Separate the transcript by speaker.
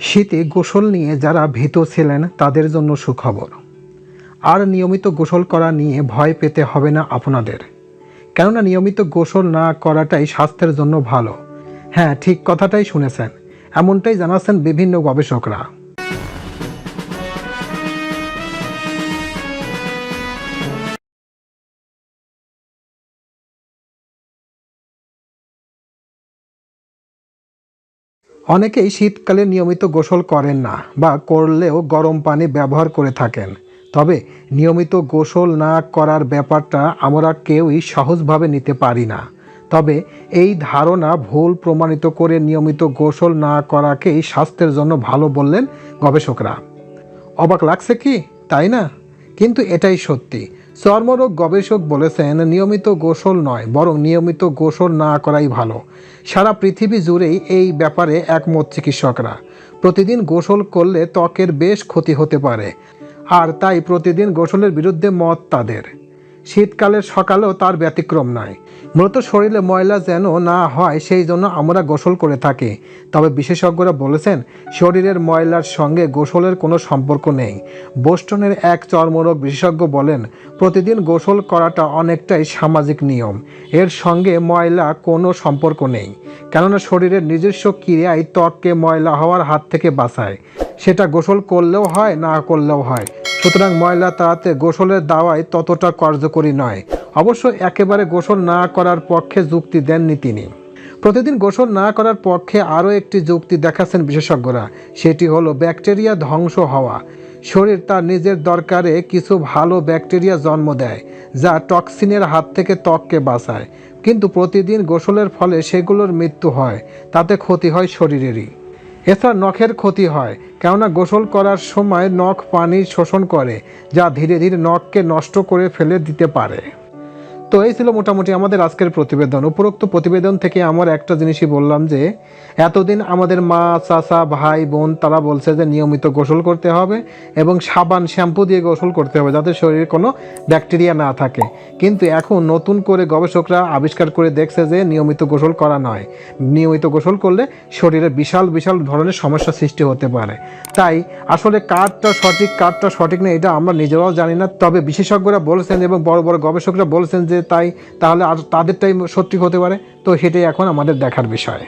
Speaker 1: শীতে গোসল নিয়ে যারা ভীত ছিলেন, তাদের জন্য সুখবর। আর নিয়মিত গোসল করা নিয়ে ভয় পেতে হবে না আপনাদের। কেননা নিয়মিত গোসল না করাটাই স্বাস্থ্যের জন্য ভালো। হ্যাঁ ঠিক কথাটাই শুনেছেন। এমনটাই জানাচ্ছেন বিভিন্ন গবেষকরা। অনেকেই শীতকালে নিয়মিত গোসল করেন না বা করলেও গরম পানি ব্যবহার করে থাকেন। তবে নিয়মিত গোসল না করার ব্যাপারটা আমরা কেউই সহজভাবে নিতে পারি না। তবে এই ধারণা ভুল প্রমাণিত করে নিয়মিত গোসল না করাকেই স্বাস্থ্যের জন্য ভালো বললেন গবেষকরা। অবাক লাগছে কি? তাই না? কিন্তু এটাই সত্যি। চর্মরোগ গবেষক বলেছেন, নিয়মিত গোসল নয়, বরং নিয়মিত গোসল না করাই ভালো। সারা পৃথিবী জুড়েই এই ব্যাপারে একমত চিকিৎসকরা। প্রতিদিন গোসল করলে ত্বকের বেশ ক্ষতি হতে পারে, আর তাই প্রতিদিন গোসলের বিরুদ্ধে মত তাদের। শীতকালের সকালেও তার ব্যতিক্রম নয়। মূলত শরীরে ময়লা যেন না হয়, সেই জন্য আমরা গোসল করে থাকি। তবে বিশেষজ্ঞরা বলেছেন, শরীরের ময়লার সঙ্গে গোসলের কোনো সম্পর্ক নেই। বোস্টনের এক চর্মরোগ বিশেষজ্ঞ বলেন, প্রতিদিন গোসল করাটা অনেকটাই সামাজিক নিয়ম। এর সঙ্গে ময়লা কোনো সম্পর্ক নেই। কেননা শরীরের নিজস্ব ক্রিয়ায় ত্বককে ময়লা হওয়ার হাত থেকে বাঁচায়। সেটা গোসল করলেও হয়, না করলেও হয়। সুতরাং ময়লা তাড়াতে গোসলের দাওয়াই ততটা কার্যকরী নয়। অবশ্য একেবারে গোসল না করার পক্ষে যুক্তি দেননি তিনি। প্রতিদিন গোসল না করার পক্ষে আরও একটি যুক্তি দেখাচ্ছেন বিশেষজ্ঞরা। সেটি হলো, ব্যাকটেরিয়া ধ্বংস হওয়া। শরীর তার নিজের দরকারে কিছু ভালো ব্যাকটেরিয়া জন্ম দেয়, যা টক্সিনের হাত থেকে ত্বককে বাঁচায়। কিন্তু প্রতিদিন গোসলের ফলে সেগুলোর মৃত্যু হয়, তাতে ক্ষতি হয় শরীরেরই। এছাড়া নখের ক্ষতি হয়, কেননা গোসল করার সময় নখ পানি শোষণ করে, যা ধীরে ধীরে নখকে নষ্ট করে ফেলে দিতে পারে। তো এই ছিল মোটামুটি আমাদের আজকের প্রতিবেদন। উপরোক্ত প্রতিবেদন থেকে আমার একটা জিনিসই বললাম যে, এতদিন আমাদের মা, চাচা, ভাই, বোন, তারা বলছে যে নিয়মিত গোসল করতে হবে এবং সাবান, শ্যাম্পু দিয়ে গোসল করতে হবে যাতে শরীরে কোনো ব্যাকটেরিয়া না থাকে। কিন্তু এখন নতুন করে গবেষকরা আবিষ্কার করে দেখছে যে নিয়মিত গোসল করা নয়। নিয়মিত গোসল করলে শরীরে বিশাল বিশাল ধরনের সমস্যা সৃষ্টি হতে পারে। তাই আসলে কারটা সঠিক কারটা সঠিক না, এটা আমরা নিজেরাও জানি না। তবে বিশেষজ্ঞরা বলেছেন এবং বড় বড় গবেষকরা বলছেন যে তাই তাহলে আর তাদেরটাই সত্যি হতে পারে। তো সেটাই এখন আমাদের দেখার বিষয়।